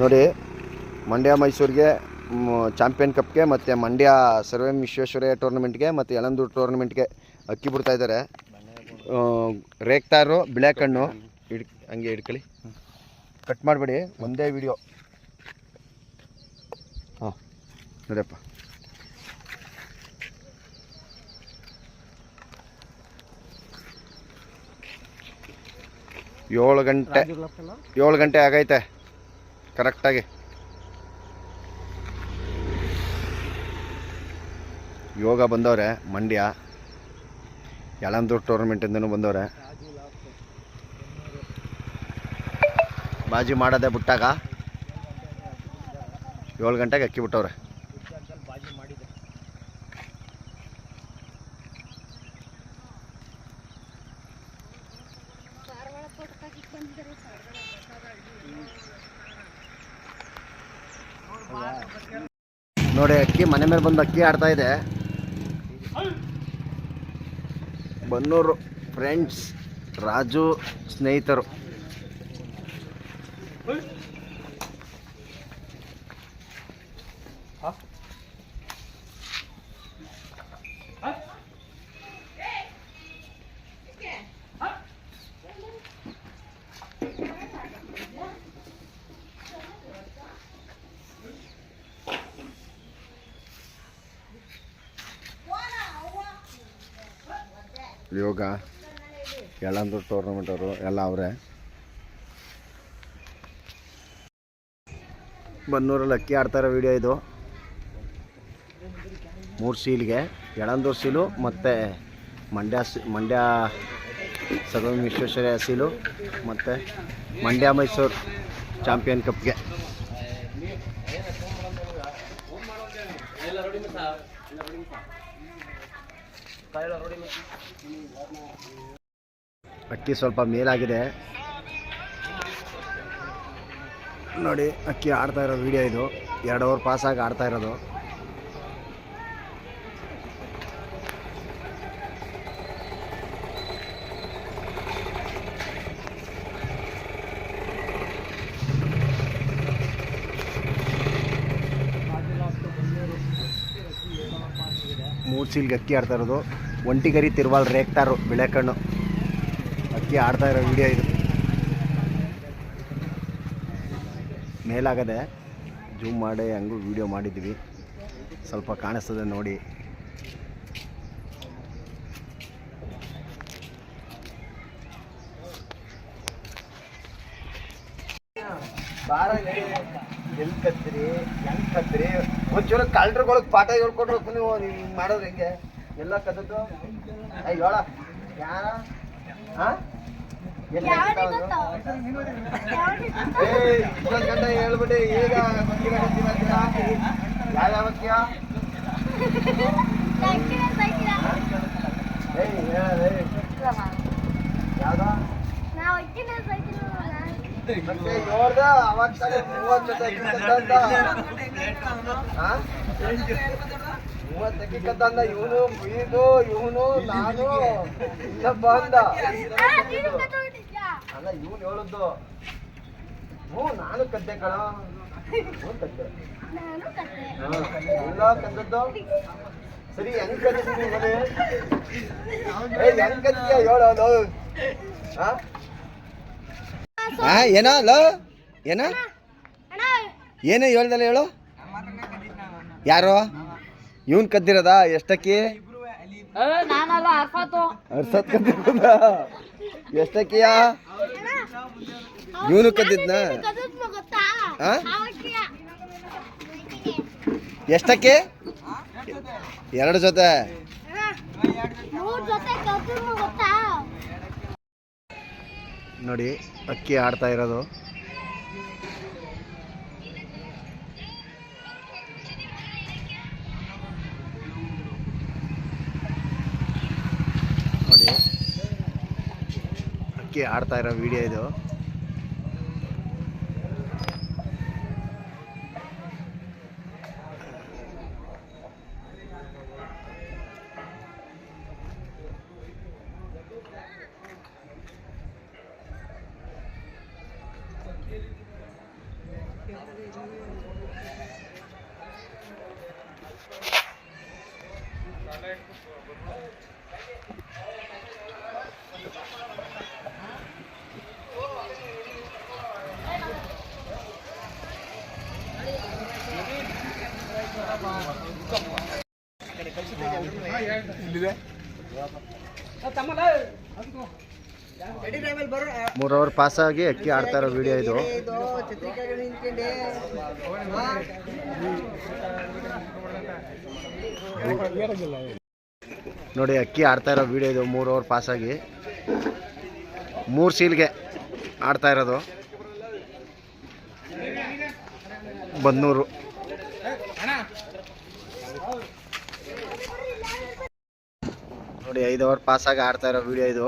ನೋಡಿ, ಮಂಡ್ಯ ಮೈಸೂರಿಗೆ ಚಾಂಪಿಯನ್ ಕಪ್ಗೆ ಮತ್ತು ಮಂಡ್ಯ ಸರ್ವೆ ವಿಶ್ವೇಶ್ವರಯ್ಯ ಟೂರ್ನಮೆಂಟ್ಗೆ ಮತ್ತು ಯಲಂದೂರು ಟೂರ್ನಮೆಂಟ್ಗೆ ಅಕ್ಕಿ ಬಿಡ್ತಾ ಇದ್ದಾರೆ. ರೇಖಾರು ರೇಗ್ತಾರು ಹಣ್ಣು. ಹಿಡ್, ಹಂಗೆ ಹಿಡ್ಕೊಳ್ಳಿ. ಕಟ್ ಮಾಡಬೇಡಿ, ಒಂದೇ ವಿಡಿಯೋ ಹಾಂ, ನೋಡಪ್ಪ. ಏಳು ಗಂಟೆ ಏಳು ಗಂಟೆ ಆಗೈತೆ. ಕರೆಕ್ಟಾಗಿ. ಯೋಗ ಬಂದವ್ರೆ ಮಂಡ್ಯ. ಯಳಂದೂರು ಟೂರ್ನಮೆಂಟಿಂದನೂ ಬಂದವ್ರೆ. ಬಾಜಿ ಮಾಡೋದೇ ಬಿಟ್ಟಾಗ ಏಳು ಗಂಟೆಗೆ ಅಕ್ಕಿ ಬಿಟ್ಟವ್ರೆ ನೋಡಿ ಅಕ್ಕಿ ಮನೆ ಮೇಲೆ ಬಂದು ಅಕ್ಕಿ ಆಡ್ತಾ ಇದೆ. ಬನ್ನೂರು ಫ್ರೆಂಡ್ಸ್ ರಾಜು ಸ್ನೇಹಿತರು. ಯೋಗ ಯಳಂದೂರು ಟೂರ್ನಮೆಂಟ್ ಅವರು, ಎಲ್ಲ ಅವರೇ. ಬನ್ನೂರಲ್ಲಿ ಅಕ್ಕಿ ಆಡ್ತಾರೆ ವಿಡಿಯೋ ಇದು. ಮೂರು ಸೀಲ್ಗೆ, ಯಳಂದೂರು ಸೀಲು ಮತ್ತು ಮಂಡ್ಯ ಸಿ, ಮಂಡ್ಯ ಸರ್ವ ವಿಶ್ವೇಶ್ವರಯ್ಯ ಸೀಲು ಮತ್ತು ಮಂಡ್ಯ ಮೈಸೂರು ಚಾಂಪಿಯನ್ ಕಪ್ಗೆ ಅಕ್ಕಿ ಸ್ವಲ್ಪ ಮೇಲಾಗಿದೆ. ನೋಡಿ ಅಕ್ಕಿ ಆಡ್ತಾ ಇರೋ ವಿಡಿಯೋ ಇದು. ಎರಡು ಪಾಸ್ ಆಗಿ ಆಡ್ತಾ ಇರೋದು. ಸೀಲ್ಗೆ ಅಕ್ಕಿ ಆಡ್ತಾ ಇರೋದು. ಒಂಟಿಗರಿ, ತಿರುವಾಲ್ ರೇಗ್ತಾರು ಬಿಳೆಕಣ್ಣು. ಅಕ್ಕಿ ಆಡ್ತಾ ಇರೋ ವಿಡಿಯೋ ಇದು. ಮೇಲಾಗದೆ ಜೂಮ್ ಮಾಡಿ, ಹಂಗೂ ವಿಡಿಯೋ ಮಾಡಿದ್ವಿ. ಸ್ವಲ್ಪ ಕಾಣಿಸ್ತದೆ ನೋಡಿ. ಎಲ್ಲಿ ಕತ್ತೀರಿ ಹೆಂಗ್ ಕತ್ತೀರಿ ಒಂಚೂರು ಕಳ್ರಗಳಿಗೆ ಪಾಠ ಹೇಳ್ಕೊಡ್ಬೇಕು ನೀವು ನೀವು ಮಾಡೋದು ಹೆಂಗೆ? ಎಲ್ಲ ಕದದ್ದು ಅಯ್ಯ ಹೇಳ. ಯಾರ? ಹಾ ಇಷ್ಟೊಂದು ಗಂಟೆ ಹೇಳ್ಬಿಟ್ಟು ಈಗ ಗೊತ್ತಿಲ್ಲ ಯಾವ್ದು ಅಂತೀರಾ? ಯಾವ ವಾಕ್ಯ ಏಯ್ ಹೇಳ ಏಯ್ ಯಾವ್ದೋ? ಮತ್ತೆ ನೋಡ್ದ ಅವಾಗ ತಾನೇ ಮೂವತ್ತು ಜೊತೆ ಕಿತ್ತಂದ ಹಾ? ಮೂವತ್ತು ಕಿತ್ತಂದ ಇವನು ಇದು ಇವನು ನಾನು ಇನ್ನೊಬ್ಬ ಅಂದ ಅಲ್ಲ ಇವನು ಹೇಳದ್ದು ಹ್ಞೂ ನಾನು ಕದ್ದೆ ಕಣ. ಹ್ಞೂ ಕದ್ದೆ. ಎಲ್ಲ ಕದ್ದದ್ದು? ಸರಿ ಹೆಂಗ್ ಕದ್ದಿದ್ದೀನಿ ಹೆಂಗ್ ಕದ್ದಿಯ? ಹೇಳೋದು ಹಾ? ಹಾ ಏನೋ ಲೋ ಏನ? ಏನೇ ಹೇಳ್ದಲ್ಲ ಹೇಳು? ಯಾರು? ಇವನ್ ಕದ್ದಿರದ? ಎಷ್ಟಕ್ಕಿ? ಅರ್ಸತ್ ಕದ್ದಿರೋದ? ಎಷ್ಟಕ್ಕಿಯ ಇವನು ಕದ್ದಿದ್ನ? ಎಷ್ಟಕ್ಕೆ? ಎರಡು ಜೊತೆ ಕದ್ದು ಗೊತ್ತಾ ನೋಡಿ ಅಕ್ಕಿ ಆಡ್ತಾ ಇರೋದು. ನೋಡಿ ಅಕ್ಕಿ ಆಡ್ತಾ ಇರೋ ವಿಡಿಯೋ ಇದು. ಮೂರು ಅವರ್ ಪಾಸ್ ಆಗಿ ಅಕ್ಕಿ ಆಡ್ತಾ ಇರೋ ವಿಡಿಯೋ ಇದು. ನೋಡಿ, ಅಕ್ಕಿ ಆಡ್ತಾ ಇರೋ ವಿಡಿಯೋ ಇದು ಮೂರು ಅವರ್ ಪಾಸ್ ಆಗಿ. ಮೂರು ಸೀಲ್ಗೆ ಆಡ್ತಾ ಇರೋದು. ಬನ್ನೂರು. ನೋಡಿ ಐದು ಅವರ್ ಪಾಸ್ ಆಗಿ ಆಡ್ತಾ ಇರೋ ವಿಡಿಯೋ ಇದು.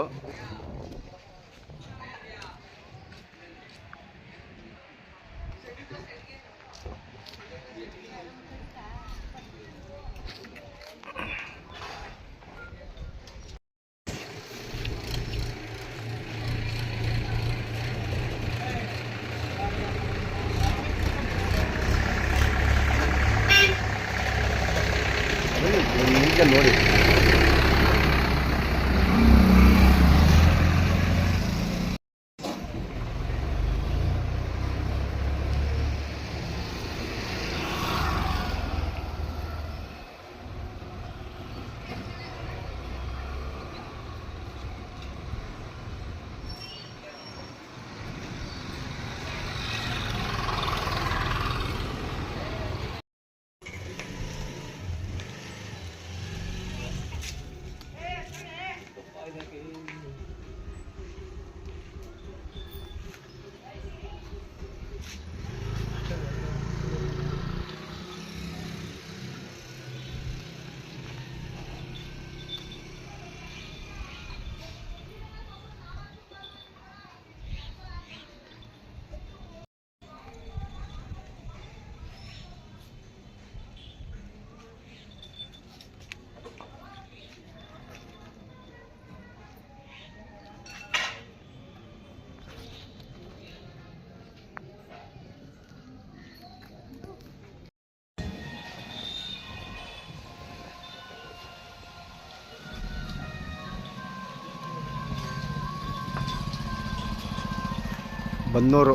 ಬನ್ನೂರು.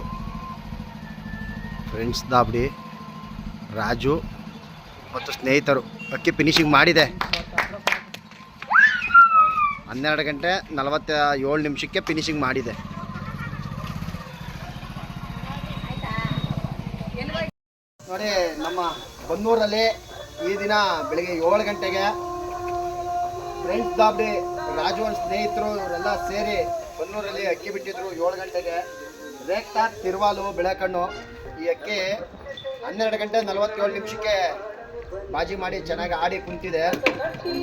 ಫ್ರೆಂಡ್ಸ್ ದಾಬಡಿ, ರಾಜು ಮತ್ತು ಸ್ನೇಹಿತರು. ಅಕ್ಕಿ ಫಿನಿಶಿಂಗ್ ಮಾಡಿದೆ. ಹನ್ನೆರಡು ಗಂಟೆ ನಲವತ್ತ ಏಳು ನಿಮಿಷಕ್ಕೆ ಫಿನಿಶಿಂಗ್ ಮಾಡಿದೆ. ನೋಡಿ, ನಮ್ಮ ಬನ್ನೂರಲ್ಲಿ ಈ ದಿನ ಬೆಳಿಗ್ಗೆ ಏಳು ಗಂಟೆಗೆ ಫ್ರೆಂಡ್ಸ್ ದಾಬಡಿ, ರಾಜು ಸ್ನೇಹಿತರು ಇವರೆಲ್ಲ ಸೇರಿ ಬನ್ನೂರಲ್ಲಿ ಅಕ್ಕಿ ಬಿಟ್ಟಿದ್ರು ಏಳು ಗಂಟೆಗೆ. ರೇಕ್ತಾ ತಿರುವಾಲು ಬೆಳಕಣ್ಣು. ಈ ಅಕ್ಕಿ ಹನ್ನೆರಡು ಗಂಟೆ ನಲವತ್ತೇಳು ನಿಮಿಷಕ್ಕೆ ಬಾಜಿ ಮಾಡಿ ಚೆನ್ನಾಗಿ ಆಡಿ ಕುಂತಿದೆ.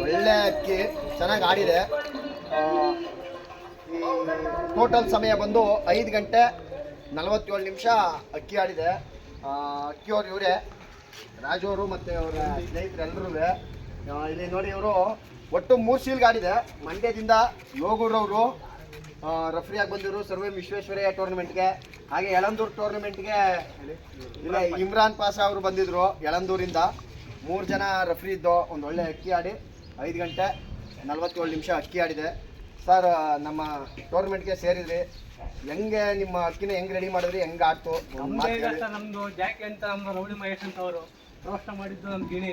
ಒಳ್ಳೆ ಅಕ್ಕಿ, ಚೆನ್ನಾಗಿ ಆಡಿದೆ. ಟೋಟಲ್ ಸಮಯ ಬಂದು ಐದು ಗಂಟೆ ನಲವತ್ತೇಳು ನಿಮಿಷ ಅಕ್ಕಿ ಆಡಿದೆ. ಅಕ್ಕಿಯವ್ರು ಇವರೇ ರಾಜು ಅವರು ಮತ್ತು ಅವರ ಸ್ನೇಹಿತರೆಲ್ಲರೂ ಇಲ್ಲಿ ನೋಡಿ ಇವರು ಒಟ್ಟು ಮೂರು ಸೀಲ್ಗೆ ಆಡಿದೆ ಮಂಡ್ಯದಿಂದ ಯೋಗೂರವರು ರಫ್ರಿಯಾಗಿ ಬಂದಿರು ಸರ್ವೆ ವಿಶ್ವೇಶ್ವರಯ್ಯ ಟೂರ್ನಮೆಂಟ್ಗೆ ಹಾಗೆ ಯಳಂದೂರು ಟೂರ್ನಮೆಂಟ್ಗೆ ಇಲ್ಲ ಇಮ್ರಾನ್ ಪಾಸ ಅವರು ಬಂದಿದ್ರು ಯಳಂದೂರಿಂದ. ಮೂರು ಜನ ರೆಫ್ರಿ ಇದ್ದು ಒಂದು ಒಳ್ಳೆ ಅಕ್ಕಿ ಆಡಿ ಐದು ಗಂಟೆ ನಲ್ವತ್ತೇಳು ನಿಮಿಷ ಅಕ್ಕಿ ಆಡಿದೆ. ಸರ್ ನಮ್ಮ ಟೂರ್ನಮೆಂಟ್ಗೆ ಸೇರಿದ್ರಿ. ಹೆಂಗೆ ನಿಮ್ಮ ಅಕ್ಕಿನ ಹೆಂಗೆ ರೆಡಿ ಮಾಡಿದ್ರಿ? ಹೆಂಗೆ ಆಡ್ತು? ನಮ್ಮದು ಜಾಕಿ ಅಂತ ನಮ್ಮ ರೌಡಿ ಮಹೇಶ್ ಅಂತ ಅವರು. ರೋಷ್ಟ ಮಾಡಿದ್ದು ನಮ್ಮ ಗಿಣಿ.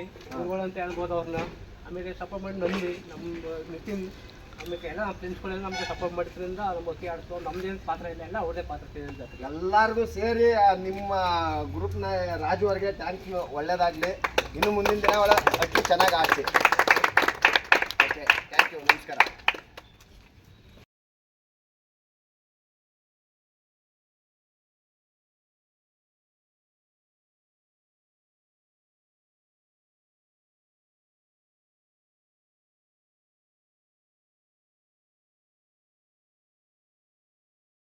ಅಂತ ಹೇಳ್ಬೋದು ಅವ್ರನ್ನ. ಆಮೇಲೆ ಸಪೋರ್ಟ್ ಮಾಡಿ ನಂಬಿ ನಮ್ಮ ನಿತಿನ್. ಆಮೇಲೆ ಎಲ್ಲ ನಮ್ಮ ಫ್ರೆಂಡ್ಸ್ಗಳೆಲ್ಲ ನಮಗೆ ಸಪೋರ್ಟ್ ಮಾಡಿದ್ರಿಂದ ನಮ್ಮ ಒತ್ತಿ ಆಡಿಸ್ಕೊಂಡು ನಮ್ದೇನು ಪಾತ್ರ ಇಲ್ಲ, ಎಲ್ಲ ಅವ್ರದೇ ಪಾತ್ರ ಇದೆ ಎಲ್ಲರಿಗೂ ಸೇರಿ ನಿಮ್ಮ ಗ್ರೂಪ್ನ ರಾಜು ಥ್ಯಾಂಕ್ ಯು ಒಳ್ಳೇದಾಗಲಿ. ಇನ್ನು ಮುಂದಿನ ದಿನ ಒಳ ಅಷ್ಟು ಚೆನ್ನಾಗಿ ಆಡಿಸಿ